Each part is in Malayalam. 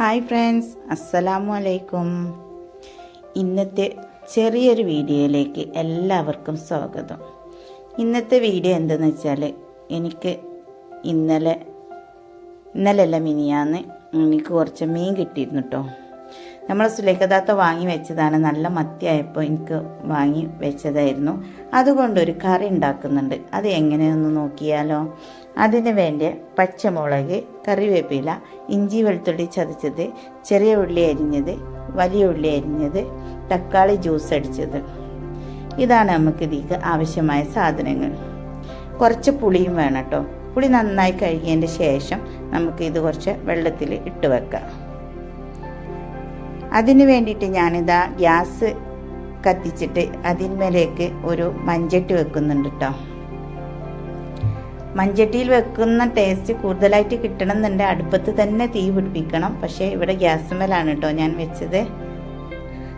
ഹായ് ഫ്രണ്ട്സ് അസ്സലാമു അലൈക്കും ഇന്നത്തെ ചെറിയൊരു വീഡിയോയിലേക്ക് എല്ലാവർക്കും സ്വാഗതം. ഇന്നത്തെ വീഡിയോ എന്തെന്ന് വെച്ചാൽ എനിക്ക് ഇന്നലെ ഇന്നലെയല്ല മിനിയാന്ന് എനിക്ക് കുറച്ച് മീൻ കിട്ടിയിരുന്നു കേട്ടോ നമ്മൾ സുലേഖദാത്ത വാങ്ങി വെച്ചതാണ്. നല്ല മത്തിയായപ്പോൾ എനിക്ക് വാങ്ങി വെച്ചതായിരുന്നു. അതുകൊണ്ടൊരു കറി ഉണ്ടാക്കുന്നുണ്ട്. അത് എങ്ങനെയൊന്ന് നോക്കിയാലോ? അതിന് വേണ്ടി പച്ചമുളക് കറിവേപ്പില ഇഞ്ചി വെളുത്തുള്ളി ചതച്ചത് ചെറിയ ഉള്ളി അരിഞ്ഞത് വലിയ ഉള്ളി അരിഞ്ഞത് തക്കാളി ജ്യൂസ് അടിച്ചത്. ഇതാണ് നമുക്ക് ഇതിക്ക് ആവശ്യമായ സാധനങ്ങൾ. കുറച്ച് പുളിയും വേണം കേട്ടോ. പുളി നന്നായി കഴുകിയതിന്റെ ശേഷം നമുക്ക് ഇത് കുറച്ച് വെള്ളത്തിൽ ഇട്ട് വെക്കാം. അതിന് വേണ്ടിയിട്ട് ഞാനിതാ ഗ്യാസ് കത്തിച്ചിട്ട് അതിന്മേലേക്ക് ഒരു മഞ്ചട്ടി വെക്കുന്നുണ്ട് കേട്ടോ മഞ്ചട്ടിയിൽ വെക്കുന്ന ടേസ്റ്റ് കൂടുതലായിട്ട് കിട്ടണമെന്നുണ്ട് അടുപ്പത്ത് തന്നെ തീ പിടിപ്പിക്കണം. പക്ഷേ ഇവിടെ ഗ്യാസ് മേലാണ് കേട്ടോ ഞാൻ വെച്ചത്.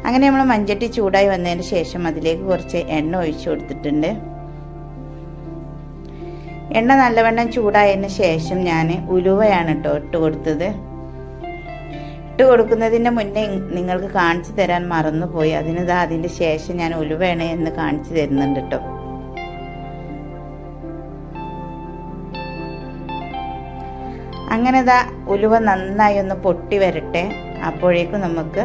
അങ്ങനെ നമ്മൾ മഞ്ചട്ടി ചൂടായി വന്നതിന് ശേഷം അതിലേക്ക് കുറച്ച് എണ്ണ ഒഴിച്ചു കൊടുത്തിട്ടുണ്ട്. എണ്ണ നല്ലവണ്ണം ചൂടായതിന് ശേഷം ഞാൻ ഉലുവയാണ് കേട്ടോ ഇട്ട് കൊടുത്തത്. ഇട്ട് മുന്നേ നിങ്ങൾക്ക് കാണിച്ചു തരാൻ മറന്നുപോയി. അതിനിതാ അതിന്റെ ശേഷം ഞാൻ ഉലുവേണേ എന്ന് കാണിച്ചു തരുന്നുണ്ട് കേട്ടോ അങ്ങനെ ദാ ഉലുവ നന്നായി ഒന്ന് പൊട്ടി വരട്ടെ. അപ്പോഴേക്കും നമുക്ക്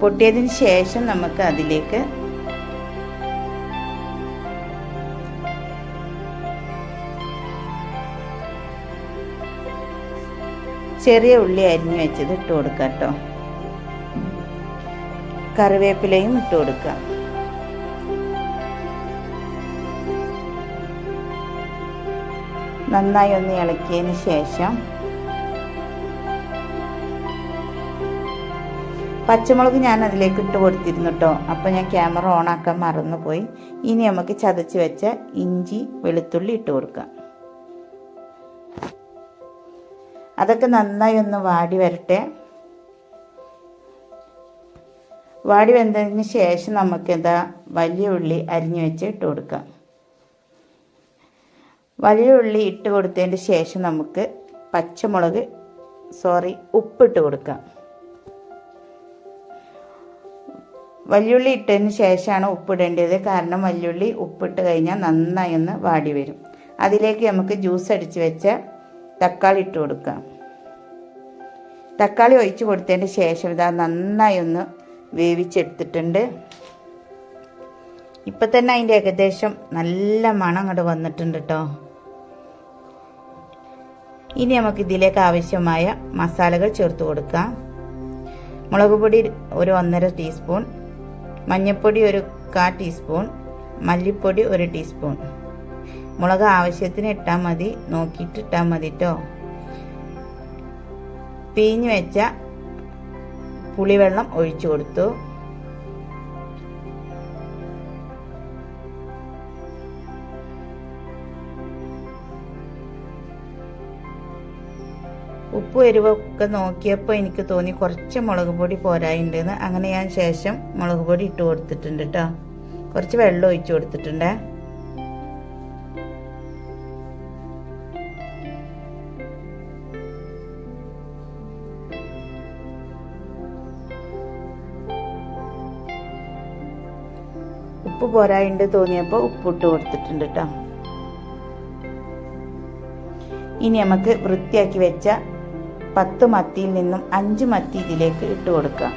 പൊട്ടിയതിന് ശേഷം നമുക്ക് അതിലേക്ക് ചെറിയ ഉള്ളി അരിഞ്ഞു വെച്ചത് ഇട്ട് കൊടുക്കാം കേട്ടോ. കറിവേപ്പിലയും ഇട്ട് കൊടുക്കുക നന്നായി ഒന്ന് ഇളക്കിയതിന് ശേഷം പച്ചമുളക് ഞാൻ അതിലേക്ക് ഇട്ട് കൊടുത്തിരുന്നു കേട്ടോ. അപ്പോൾ ഞാൻ ക്യാമറ ഓൺ ആക്കാൻ മറന്നുപോയി. ഇനി നമുക്ക് ചതച്ച് വെച്ച ഇഞ്ചി വെളുത്തുള്ളി ഇട്ട് കൊടുക്കാം. അതൊക്കെ നന്നായി ഒന്ന് വാടി വരട്ടെ. വാടി വെന്തതിന് ശേഷം നമുക്ക് എന്താ വലിയ ഉള്ളി അരിഞ്ഞു വെച്ച് ഇട്ട് കൊടുക്കാം. വലിയ ഉള്ളി ഇട്ട് കൊടുത്തതിന് ശേഷം നമുക്ക് പച്ചമുളക് സോറി ഉപ്പിട്ട് കൊടുക്കാം. വലിയുള്ളി ഇട്ടതിന് ശേഷമാണ് ഉപ്പിടേണ്ടത് കാരണം വലിയുള്ളി ഉപ്പിട്ട് കഴിഞ്ഞാൽ നന്നായി ഒന്ന് വാടി വരും. അതിലേക്ക് നമുക്ക് ജ്യൂസ് അടിച്ച് വെച്ച തക്കാളി ഇട്ട് കൊടുക്കുക തക്കാളി ഒഴിച്ച് കൊടുത്തതിന് ശേഷം ഇതാ നന്നായി ഒന്ന് വേവിച്ചെടുത്തിട്ടുണ്ട്. ഇപ്പം തന്നെ അതിന്റെ ഏകദേശം നല്ല മണം അങ്ങോട്ട് വന്നിട്ടുണ്ട് കേട്ടോ ഇനി നമുക്ക് ഇതിലേക്ക് ആവശ്യമായ മസാലകൾ ചേർത്ത് കൊടുക്കാം. മുളക് പൊടി ഒരു ഒന്നര ടീസ്പൂൺ മഞ്ഞൾപ്പൊടി ഒരു കാ ടീസ്പൂൺ മല്ലിപ്പൊടി ഒരു ടീസ്പൂൺ. മുളക് ആവശ്യത്തിന് ഇട്ടാൽ മതി. നോക്കിയിട്ട് ഇട്ടാൽ മതി കേട്ടോ പീഞ്ഞ് വെച്ച പുളിവെള്ളം ഒഴിച്ചു കൊടുത്തു. ഉപ്പ് എരിവൊക്കെ നോക്കിയപ്പോൾ എനിക്ക് തോന്നി കുറച്ച് മുളക് പൊടി പോരായിണ്ടെന്ന്. അങ്ങനെ ഞാൻ ശേഷം മുളക് പൊടി ഇട്ട് കൊടുത്തിട്ടുണ്ട് കേട്ടോ കുറച്ച് വെള്ളം ഒഴിച്ചു കൊടുത്തിട്ടുണ്ട്. ഉപ്പ് പോരായിണ്ട് തോന്നിയപ്പോൾ ഉപ്പിട്ട് കൊടുത്തിട്ടുണ്ട് കേട്ടോ ഇനി നമുക്ക് വൃത്തിയാക്കി വെച്ച പത്ത് മത്തിയിൽ നിന്നും അഞ്ച് മത്തി ഇതിലേക്ക് ഇട്ട് കൊടുക്കാം.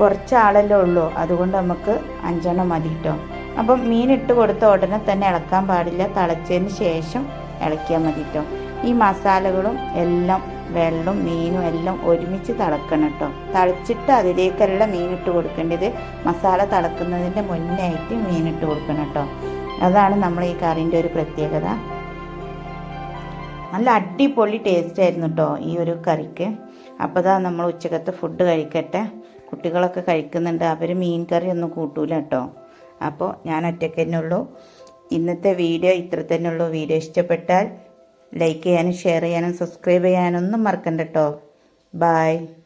കുറച്ച് ഉള്ളൂ അതുകൊണ്ട് നമുക്ക് അഞ്ചെണ്ണം മതി കേട്ടോ അപ്പം മീൻ ഇട്ട് കൊടുത്ത ഉടനെ തന്നെ ഇളക്കാൻ പാടില്ല തിളച്ചതിന് ശേഷം ഇളക്കിയാൽ മതി കേട്ടോ ഈ മസാലകളും എല്ലാം വെള്ളം മീനും എല്ലാം ഒരുമിച്ച് തിളക്കണം കേട്ടോ. തിളച്ചിട്ട് അതിലേക്കല്ല മീനിട്ട് കൊടുക്കേണ്ടത് മസാല തിളക്കുന്നതിന്റെ മുന്നേ ആയിട്ട് മീനിട്ട് കൊടുക്കണം കേട്ടോ. അതാണ് നമ്മൾ ഈ കറിന്റെ ഒരു പ്രത്യേകത. നല്ല അടിപൊളി ടേസ്റ്റ് ആയിരുന്നു കേട്ടോ ഈ ഒരു കറിക്ക്. അപ്പോൾ ഇതാ നമ്മൾ ഉച്ചക്കത്തെ ഫുഡ് കഴിക്കട്ടെ. കുട്ടികളൊക്കെ കഴിക്കുന്നുണ്ട്. അവർ മീൻ കറി ഒന്നും കൂട്ടൂല കേട്ടോ. അപ്പോൾ ഞാൻ ഒറ്റയ്ക്ക് തന്നെ ഉള്ളൂ. ഇന്നത്തെ വീഡിയോ ഇത്ര തന്നെ ഉള്ളൂ. വീഡിയോ ഇഷ്ടപ്പെട്ടാൽ ലൈക്ക് ചെയ്യാനും ഷെയർ ചെയ്യാനും സബ്സ്ക്രൈബ് ചെയ്യാനൊന്നും മറക്കണ്ട കേട്ടോ ബായ്.